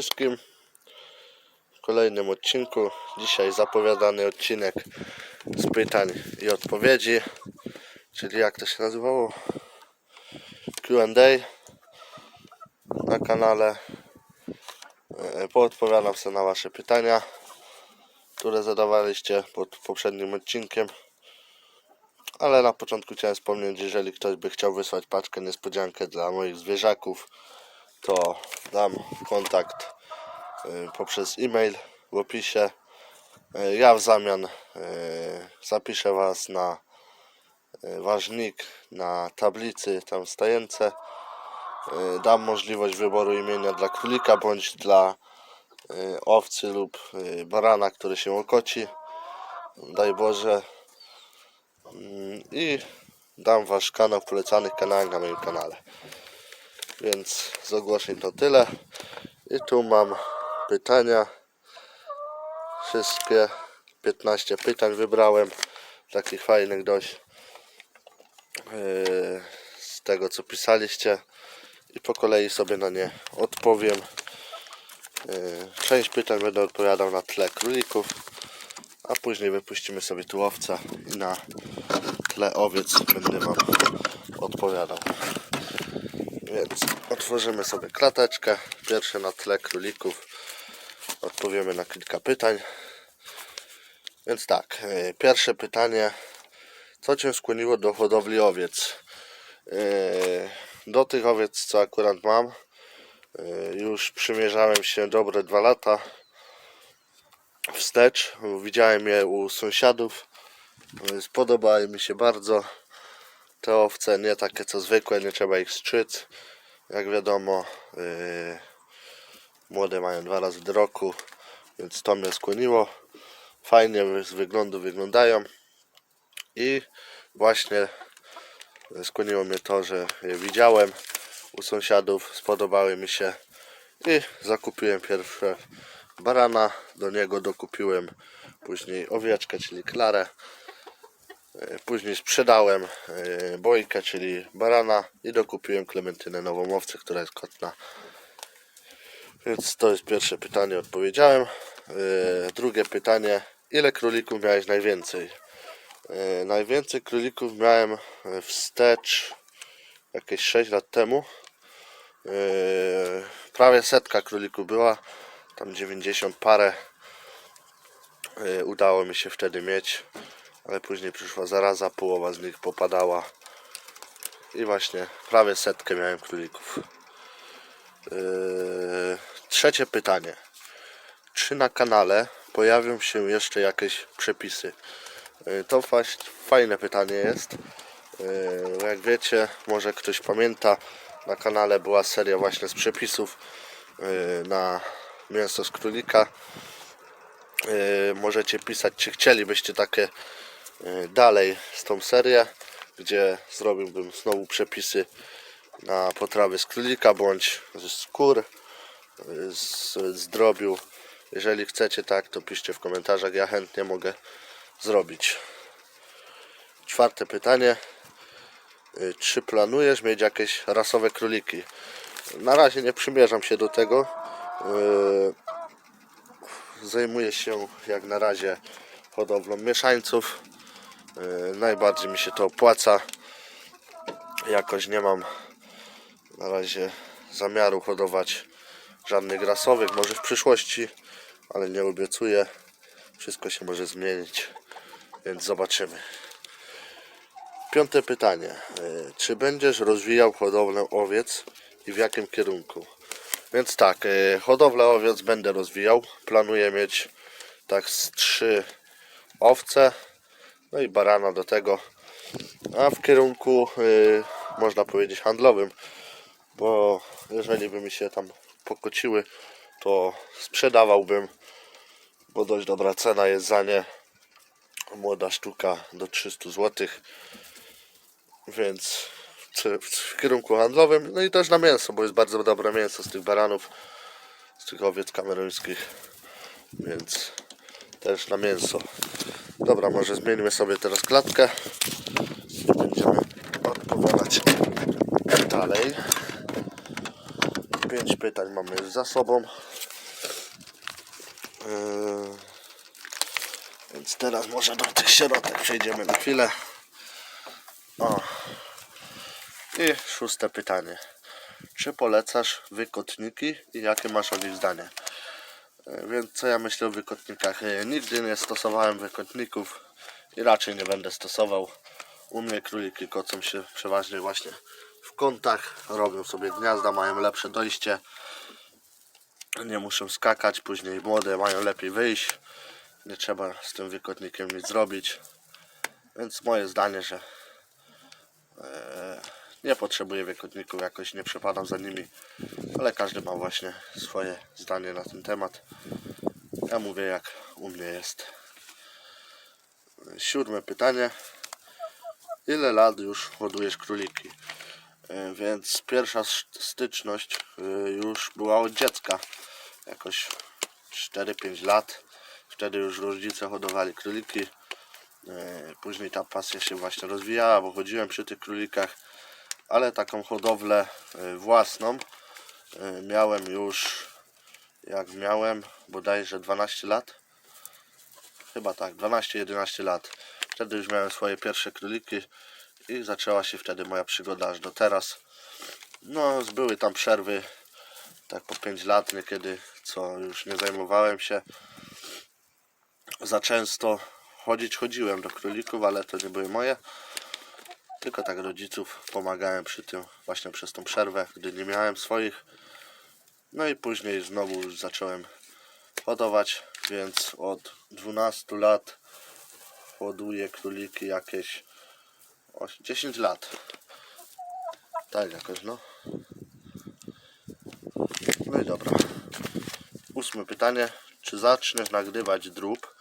Wszystkim. W kolejnym odcinku. Dzisiaj zapowiadany odcinek z pytań i odpowiedzi. Czyli jak to się nazywało? QA na kanale. E, Poodpowiadam sobie na Wasze pytania, które zadawaliście pod poprzednim odcinkiem. Ale na początku chciałem wspomnieć, jeżeli ktoś by chciał wysłać paczkę niespodziankę dla moich zwierzaków, to dam kontakt y, poprzez e-mail w opisie. Y, Ja w zamian y, zapiszę Was na ważnik, na tablicy tam stające. Y, Dam możliwość wyboru imienia dla królika bądź dla owcy lub barana, który się okoci. Daj Boże. Mm, I dam Wasz kanał w polecanych kanałach na moim kanale. Więc z ogłoszeń to tyle. I tu mam pytania. Wszystkie 15 pytań wybrałem. Takich fajnych dość. Yy, Z tego co pisaliście. I po kolei sobie na nie odpowiem. Yy, Część pytań będę odpowiadał na tle królików. A później wypuścimy sobie tu owca i na tle owiec będę wam odpowiadał. Więc otworzymy sobie klateczkę. Pierwsze na tle królików. Odpowiemy na kilka pytań. Więc tak, e, pierwsze pytanie. Co Cię skłoniło do hodowli owiec? E, Do tych owiec, co akurat mam, e, już przymierzałem się dobre dwa lata wstecz. Widziałem je u sąsiadów. Spodobały mi się bardzo. Te owce nie takie co zwykłe, nie trzeba ich strzyc. Jak wiadomo, yy, młode mają dwa razy do roku, więc to mnie skłoniło. Fajnie z wyglądu wyglądają. I właśnie skłoniło mnie to, że je widziałem u sąsiadów, spodobały mi się i zakupiłem pierwsze barana, do niego dokupiłem później owieczkę, czyli klarę. E, Później sprzedałem e, bojkę, czyli barana i dokupiłem klementynę nową owcę, która jest kotna. Więc to jest pierwsze pytanie, odpowiedziałem. E, Drugie pytanie, ile królików miałeś najwięcej? Najwięcej królików miałem wstecz jakieś 6 lat temu. Prawie setka królików była, tam 90 parę udało mi się wtedy mieć ale później przyszła zaraza, połowa z nich popadała i właśnie prawie setkę miałem królików. Yy, trzecie pytanie. Czy na kanale pojawią się jeszcze jakieś przepisy? Yy, to faś, fajne pytanie jest. Yy, jak wiecie, może ktoś pamięta, na kanale była seria właśnie z przepisów yy, na mięso z królika. Yy, możecie pisać, czy chcielibyście takie dalej z tą serię, gdzie zrobiłbym znowu przepisy na potrawy z królika bądź ze skór, yy, z, z drobiu. Jeżeli chcecie tak, to piszcie w komentarzach, ja chętnie mogę zrobić. Czwarte pytanie. Yy, Czy planujesz mieć jakieś rasowe króliki? Na razie nie przymierzam się do tego. Zajmuję się jak na razie hodowlą mieszańców. Yy, Najbardziej mi się to opłaca. Jakoś nie mam na razie zamiaru hodować żadnych rasowych. Może w przyszłości, ale nie obiecuję. Wszystko się może zmienić, więc zobaczymy. Piąte pytanie. Yy, Czy będziesz rozwijał hodowlę owiec i w jakim kierunku? Więc tak, e, hodowlę owiec będę rozwijał. Planuję mieć tak z trzy owce, no i barana do tego. A w kierunku e, można powiedzieć handlowym, bo jeżeli by mi się tam pokociły, to sprzedawałbym, bo dość dobra cena jest za nie. Młoda sztuka do 300 zł, więc w kierunku handlowym, no i też na mięso, bo jest bardzo dobre mięso z tych baranów, z tych owiec kameruńskich, więc też na mięso. Dobra, może zmieńmy sobie teraz klatkę będziemy odpowiadać dalej. Pięć pytań mamy już za sobą. Yy, Więc teraz może do tych środek przejdziemy na chwilę. O. I szóste pytanie. Czy polecasz wykotniki i jakie masz o nich zdanie? E, Więc co ja myślę o wykotnikach? E, Nigdy nie stosowałem wykotników i raczej nie będę stosował. U mnie króliki kocą się przeważnie właśnie w kątach, robią sobie gniazda, mają lepsze dojście. Nie muszą skakać, później młode mają lepiej wyjść. Nie trzeba z tym wykotnikiem nic zrobić. Więc moje zdanie, że e, nie potrzebuję wykotników, jakoś nie przepadam za nimi. Ale każdy ma właśnie swoje zdanie na ten temat. Ja mówię jak u mnie jest. Siódme pytanie. Ile lat już hodujesz króliki? E, Więc pierwsza sz- styczność e, już była od dziecka. Jakoś 4-5 lat. Wtedy już rodzice hodowali króliki. E, Później ta pasja się właśnie rozwijała, bo chodziłem przy tych królikach. Ale taką hodowlę e, własną e, miałem już jak miałem bodajże 12 lat. Chyba tak, 12-11 lat. Wtedy już miałem swoje pierwsze króliki i zaczęła się wtedy moja przygoda aż do teraz. No, były tam przerwy, tak po 5 lat niekiedy, co już nie zajmowałem się. Za często chodzić chodziłem do królików, ale to nie były moje. Tylko tak rodziców pomagałem przy tym właśnie przez tą przerwę, gdy nie miałem swoich. No i później znowu zacząłem hodować, więc od 12 lat hoduję króliki jakieś oś- 10 lat. Tak jakoś no. No i dobra. Ósme pytanie. Czy zaczniesz nagrywać drób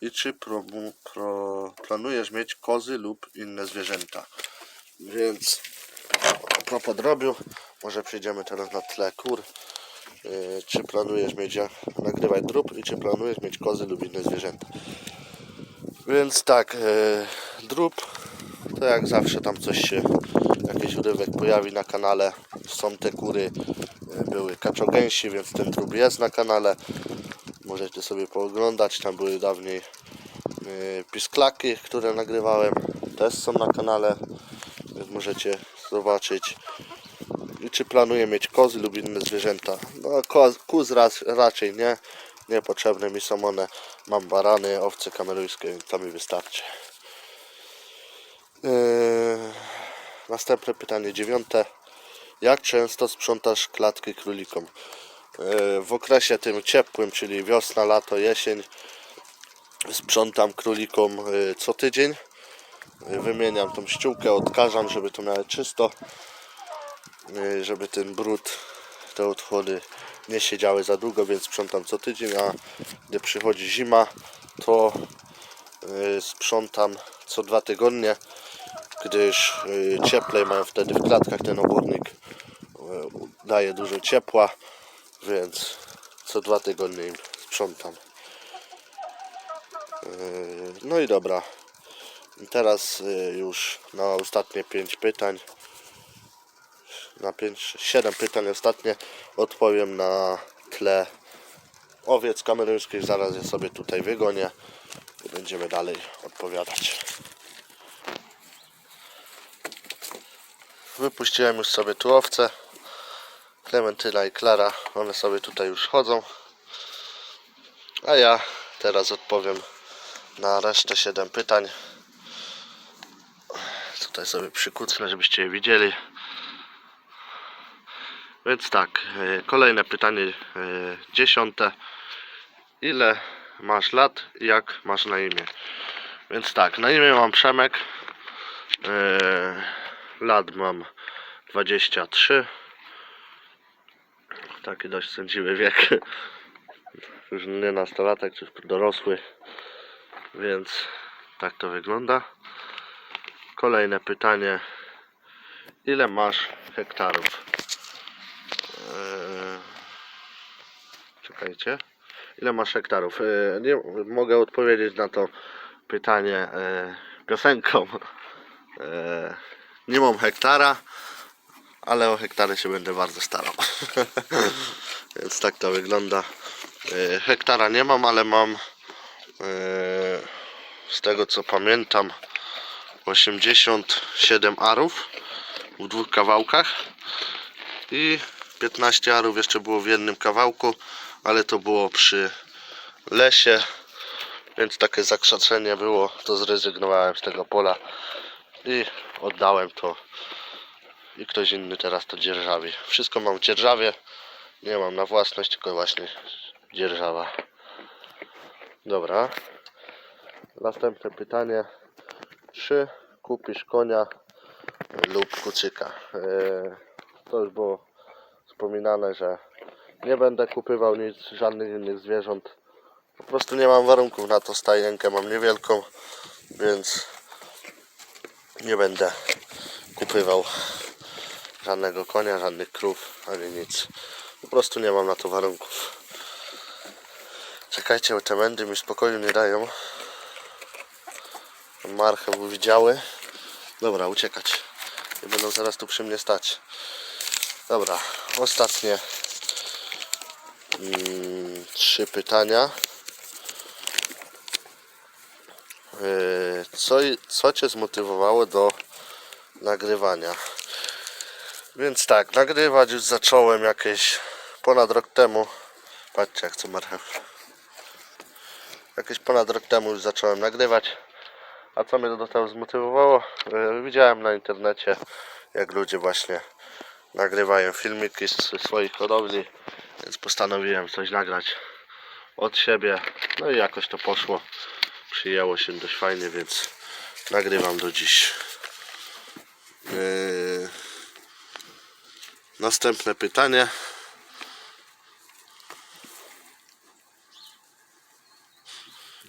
i czy pro, pro, planujesz mieć kozy lub inne zwierzęta? Więc a propos drobiu, może przejdziemy teraz na tle kur. Yy, czy planujesz mieć jak nagrywać drób i czy planujesz mieć kozy lub inne zwierzęta? Więc tak, yy, drób to jak zawsze tam coś się, jakiś urywek pojawi na kanale. Są te kury, yy, były kaczogęsi, więc ten drób jest na kanale. Możecie sobie pooglądać, tam były dawniej yy, pisklaki, które nagrywałem. Też są na kanale, więc możecie zobaczyć. I czy planuję mieć kozy lub inne zwierzęta? No koz, kóz raz, raczej nie. Niepotrzebne mi są one. Mam barany, owce kameruńskie, więc to mi wystarczy. Yy, następne pytanie, dziewiąte. Jak często sprzątasz klatki królikom? Yy, w okresie tym ciepłym, czyli wiosna, lato, jesień, sprzątam królikom yy, co tydzień. Yy, Wymieniam tą ściółkę, odkażam, żeby to miało czysto żeby ten brud, te odchody nie siedziały za długo, więc sprzątam co tydzień, a gdy przychodzi zima, to sprzątam co dwa tygodnie, gdyż cieplej mają wtedy w klatkach ten obornik daje dużo ciepła, więc co dwa tygodnie im sprzątam. Y, No i dobra. Teraz y, już na ostatnie pięć pytań na 5, 7 pytań ostatnie odpowiem na tle owiec kameruńskich. Zaraz je sobie tutaj wygonię i będziemy dalej odpowiadać. Wypuściłem już sobie tu owce. Klementyna i Klara, one sobie tutaj już chodzą. A ja teraz odpowiem na resztę 7 pytań. Tutaj sobie przykucnę, żebyście je widzieli. Więc tak, e, kolejne pytanie, e, dziesiąte. Ile masz lat i jak masz na imię? Więc tak, na imię mam Przemek. E, Lat mam 23. Taki dość sędziwy wiek. Już nie nastolatek, czy dorosły. Więc tak to wygląda. Kolejne pytanie. Ile masz hektarów? Eee, Czekajcie. Ile masz hektarów? Eee, Nie mogę odpowiedzieć na to pytanie eee, piosenką. Eee, Nie mam hektara. Ale o hektary się będę bardzo starał. Więc tak to wygląda. E, Hektara nie mam, ale mam e, z tego co pamiętam 87 arów w dwóch kawałkach i 15 arów jeszcze było w jednym kawałku, ale to było przy lesie, więc takie zakrzaczenie było, to zrezygnowałem z tego pola i oddałem to i ktoś inny teraz to dzierżawi. Wszystko mam w dzierżawie, nie mam na własność, tylko właśnie dzierżawa. Dobra. Następne pytanie. Czy kupisz konia lub kucyka? Yy, To już było wspominane, że nie będę kupywał nic, żadnych innych zwierząt. Po prostu nie mam warunków na to stajenkę, mam niewielką, więc nie będę kupywał żadnego konia, żadnych krów, ani nic. Po prostu nie mam na to warunków. Czekajcie, te mędy mi spokoju nie dają. Marchew widziały. Dobra, uciekać. Nie będą zaraz tu przy mnie stać. Dobra, ostatnie mm, trzy pytania. Yy, Co, co Cię zmotywowało do nagrywania? Więc tak, nagrywać już zacząłem jakieś ponad rok temu. Patrzcie jak co marchew. Jakieś ponad rok temu już zacząłem nagrywać. A co mnie do tego zmotywowało? Yy, Widziałem na internecie jak ludzie właśnie nagrywają filmiki z swoich hodowli, więc postanowiłem coś nagrać od siebie. No i jakoś to poszło. Przyjęło się dość fajnie, więc nagrywam do dziś. Yy, Następne pytanie.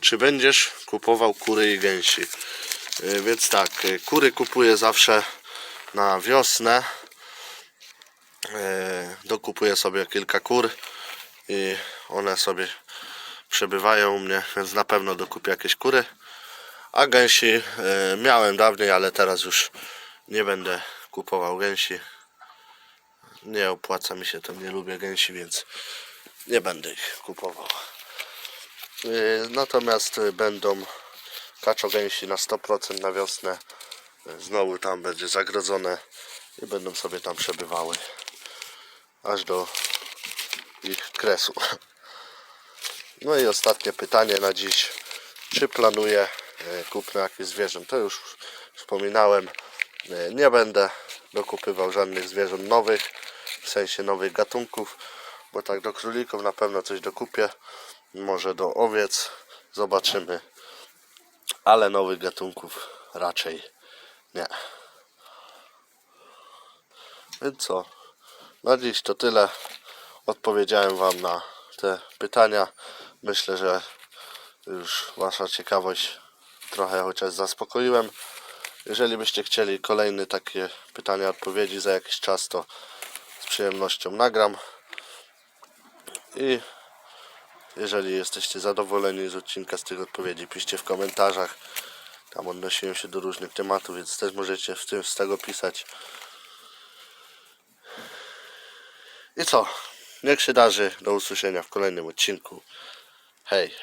Czy będziesz kupował kury i gęsi? Yy, Więc tak, yy, kury kupuję zawsze na wiosnę. Yy, Dokupuję sobie kilka kur i one sobie przebywają u mnie, więc na pewno dokupię jakieś kury. A gęsi miałem dawniej, ale teraz już nie będę kupował gęsi nie opłaca mi się to, nie lubię gęsi, więc nie będę ich kupował. Yy, Natomiast y, będą kaczogęsi na 100% na wiosnę. Y, Znowu tam będzie zagrodzone i będą sobie tam przebywały aż do ich kresu. No i ostatnie pytanie na dziś. Czy planuję y, kupno jakichś zwierząt? To już wspominałem. Y, Nie będę dokupywał żadnych zwierząt nowych, sensie nowych gatunków, bo tak do królików na pewno coś dokupię, może do owiec, zobaczymy, ale nowych gatunków raczej nie. Więc co, na dziś to tyle. Odpowiedziałem Wam na te pytania. Myślę, że już Wasza ciekawość trochę chociaż zaspokoiłem. Jeżeli byście chcieli kolejne takie pytania, odpowiedzi za jakiś czas, to przyjemnością nagram. I jeżeli jesteście zadowoleni z odcinka, z tych odpowiedzi, piszcie w komentarzach. Tam odnosiłem się do różnych tematów, więc też możecie w tym z tego pisać. I co? Niech się darzy. Do usłyszenia w kolejnym odcinku. Hej.